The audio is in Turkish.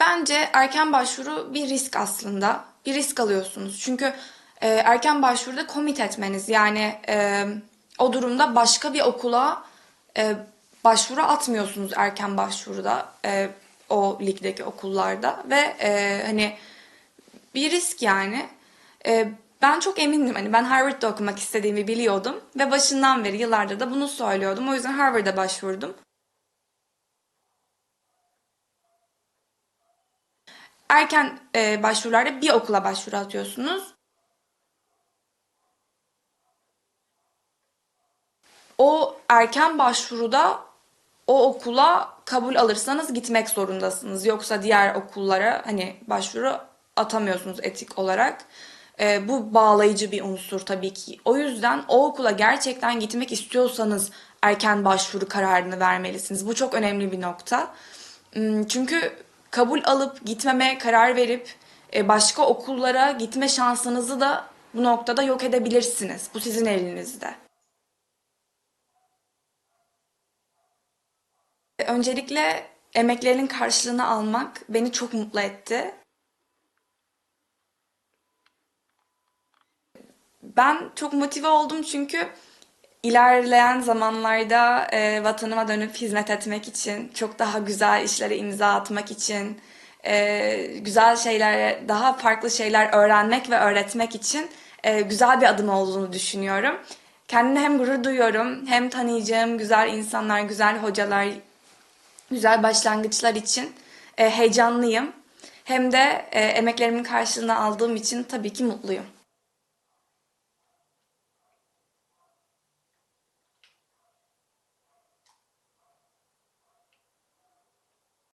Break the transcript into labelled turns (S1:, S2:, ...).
S1: Bence erken başvuru bir risk aslında. Bir risk alıyorsunuz. Çünkü e, erken başvuruda komit etmeniz yani e, o durumda başka bir okula e, başvuru atmıyorsunuz erken başvuruda e, o ligdeki okullarda ve e, hani bir risk yani. E, ben çok emindim hani ben Harvard'da okumak istediğimi biliyordum ve başından beri yıllardır da bunu söylüyordum. O yüzden Harvard'a başvurdum. Erken e, başvurularda bir okula başvuru atıyorsunuz. O erken başvuruda o okula kabul alırsanız gitmek zorundasınız. Yoksa diğer okullara hani başvuru atamıyorsunuz etik olarak. E, bu bağlayıcı bir unsur tabii ki. O yüzden o okula gerçekten gitmek istiyorsanız erken başvuru kararını vermelisiniz. Bu çok önemli bir nokta. Hmm, Çünkü kabul alıp gitmeme karar verip e, başka okullara gitme şansınızı da bu noktada yok edebilirsiniz. Bu sizin elinizde. Öncelikle emeklerinin karşılığını almak beni çok mutlu etti. Ben çok motive oldum çünkü ilerleyen zamanlarda e, vatanıma dönüp hizmet etmek için, çok daha güzel işlere imza atmak için, e, güzel şeyler, daha farklı şeyler öğrenmek ve öğretmek için e, güzel bir adım olduğunu düşünüyorum. Kendime hem gurur duyuyorum, hem tanıyacağım güzel insanlar, güzel hocalar, güzel başlangıçlar için e, heyecanlıyım. Hem de e, emeklerimin karşılığını aldığım için tabii ki mutluyum.